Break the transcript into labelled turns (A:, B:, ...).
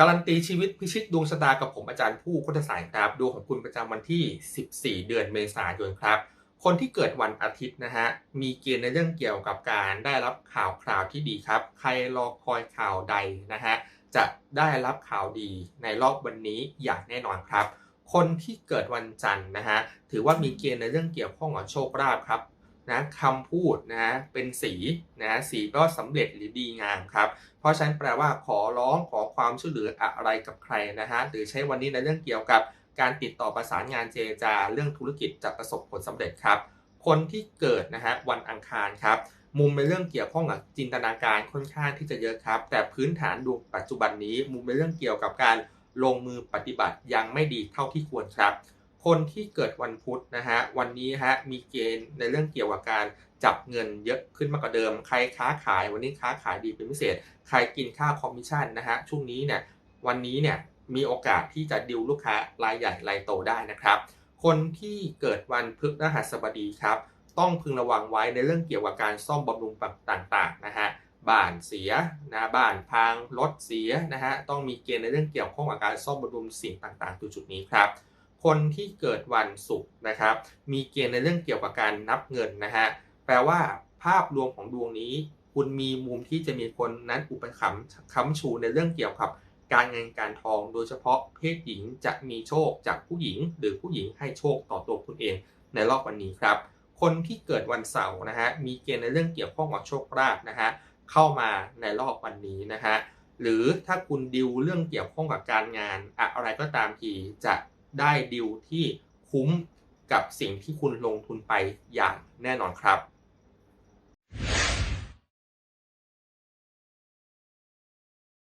A: การันตีชีวิตพิชิตดวงชะตากับผมอาจารย์ผู้โคตรสายครับดวงของคุณประจำวันที่ 14 เดือนเมษายนครับ คนที่เกิดวันอาทิตย์นะฮะมีเกณฑ์ในเรื่องเกี่ยวกับการได้รับข่าวคราวที่ดีครับ ใครรอคอยข่าวใดนะฮะจะได้รับข่าวดีในรอบวันนี้อย่างแน่นอนครับ คนที่เกิดวันจันทร์นะฮะถือว่ามีเกณฑ์ในเรื่องเกี่ยวข้องกับโชคลาภครับ นะคำพูดนะเป็นสีนะสีก็สำเร็จหรือดีงามครับเพราะฉะนั้นแปลว่าขอร้องขอความช่วยเหลืออะไรกับใครนะฮะหรือใช้วันนี้ในเรื่องเกี่ยวกับการติดต่อประสานงานเจรจาเรื่องธุรกิจจะประสบผลสำเร็จครับ คนที่เกิดนะฮะวันอังคารครับมุมในเรื่องเกี่ยวข้องกับจินตนาการค่อนข้างที่จะเยอะครับ แต่พื้นฐานดวงปัจจุบันนี้ มุมในเรื่องเกี่ยวกับการลงมือปฏิบัติยังไม่ดีเท่าที่ควรครับ คนที่เกิดวันพุธนะฮะวันนี้ฮะมีเกณฑ์ในเรื่องเกี่ยวกับการจับเงินเยอะขึ้นมากกว่าเดิม ใครค้าขายวันนี้ค้าขายดีเป็นพิเศษ ใครกินค่าคอมมิชชั่นนะฮะช่วงนี้เนี่ยวันนี้เนี่ยมีโอกาสที่จะดิวลูกค้ารายใหญ่รายโตได้นะครับ คนที่เกิดวันพฤหัสบดีครับ ต้องพึงระวังไว้ในเรื่องเกี่ยวกับการซ่อมบำรุงต่างๆนะฮะบ้านเสียนะบ้านพังรถเสียนะฮะต้องมีเกณฑ์ในเรื่องเกี่ยวข้องกับการซ่อมบำรุงสิ่งต่างๆตัวจุดนี้ครับ คนที่เกิดวันศุกร์นะครับ มีเกณฑ์ในเรื่องเกี่ยวกับการนับเงินนะฮะ แปลว่าภาพรวมของดวงนี้ คุณมีมุมที่จะมีคนนั้นอุปถัมภ์ค้ำชูในเรื่องเกี่ยวกับการเงินการทองโดยเฉพาะเพศหญิงจะมีโชคจากผู้หญิง หรือผู้หญิงให้โชคต่อตัวคุณเองในรอบวันนี้ครับ คนที่เกิดวันเสาร์นะฮะมีเกณฑ์ในเรื่องเกี่ยวข้องกับโชคลาภนะฮะเข้ามาในรอบวันนี้นะฮะหรือถ้าคุณดิวเรื่องเกี่ยวข้องกับการงาน อะไรก็ตามทีจะ ได้ดิวที่คุ้มกับสิ่งที่คุณลงทุนไปอย่างแน่นอนครับ